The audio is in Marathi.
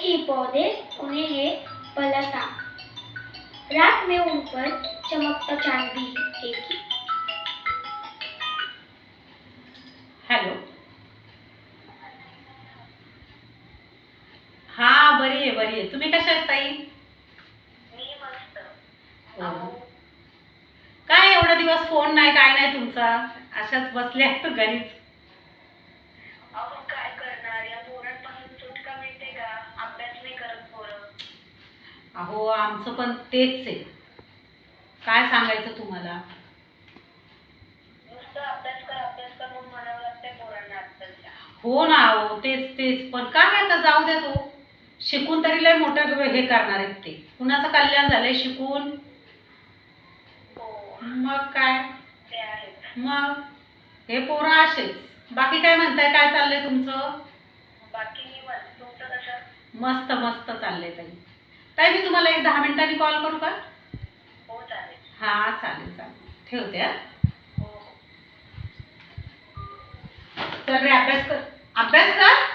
ही पौधे उन्हें है पलटा रात में उन पर चमकता चांद भी एक ही। हॅलो हा बरी आहे बरी आहे तुम्ही कशा आहेत ताई? मी मस्त। हो. काय एवढा दिवस फोन नाही काय नाही तुमचा? अशाच बसल्या घरीच अहो काय करणार या पोरांपासून सुटका मिळते का अभ्यास नाही करत पोरं अहो आमचं पण तेच आहे. काय सांगायचं तुम्हाला? हो ना हो तेच तेच. पण काय आता जाऊ द्या तो. शिकून तरी लय मोठं हे करणार आहेत ते. कुणाचं कल्याण झालंय शिकून? हो. मग काय? मग? हे पोरं असेच. बाकी काय म्हणताय? काय चाललंय तुमचं? मस्त मस्त चाललंय ताई. ताई मी तुम्हाला एक दहा मिनिटांनी कॉल करू का? हो चालेल. हा चालेल चालेल. ठेवते हा. हो हो. चल रे अभ्यास कर. अभ्यास कर.